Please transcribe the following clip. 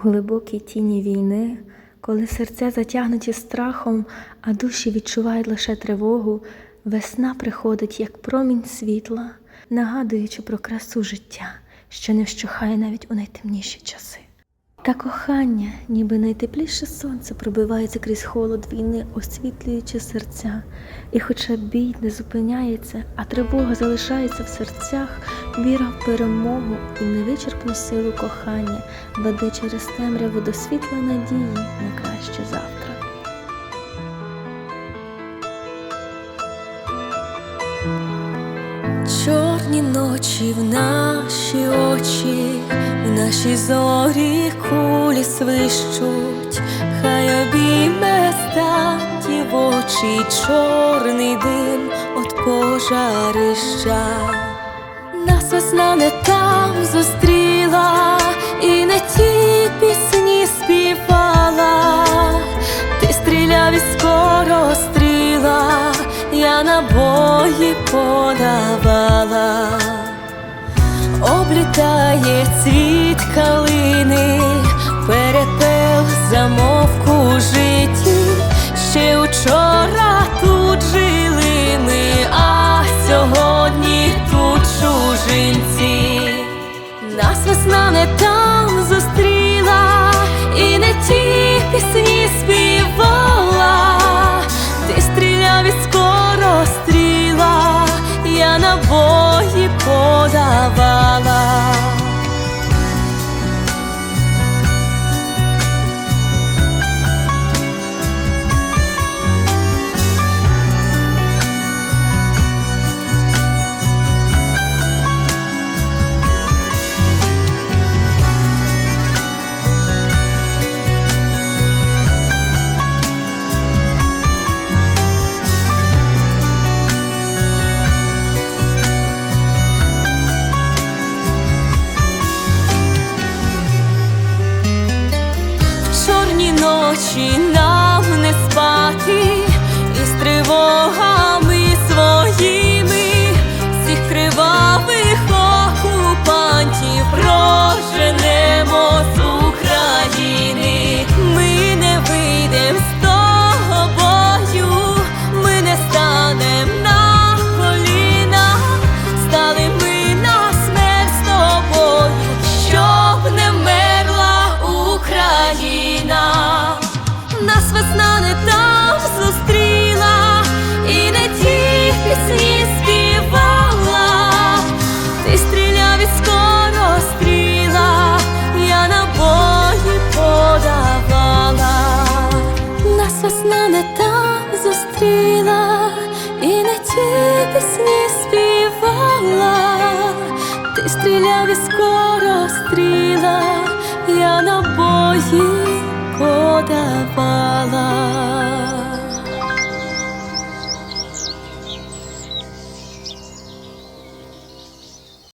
Глибокій тіні війни, коли серця затягнуті страхом, а душі відчувають лише тривогу, весна приходить, як промінь світла, нагадуючи про красу життя, що не вщухає навіть у найтемніші часи. Та кохання, ніби найтепліше сонце, пробивається крізь холод війни, освітлюючи серця. І хоча бій не зупиняється, а тривога залишається в серцях, віра в перемогу і невичерпну силу кохання веде через темряву до світла надії на краще завтра. Чорні ночі в наші очі, в наші зорі кулі свищуть, хай обійме статі в очі чорний дим от пожарища. Нас весна не там зустріла, і не ті пісні співала, ти стріляв і скоро я набої подавала, облітає цвіт калини, перепел замовку житті, ще учора тут жили ми, а сьогодні тут чужинці. Нас весна не там ночі Нас весна не там зустріла, і не ті пісні співала, ти стріляв і скоро стріла, я набої подавала. Нас весна не там зустріла, і не ті пісні співала, ти стріляв і скоро стріла, я 我的发拉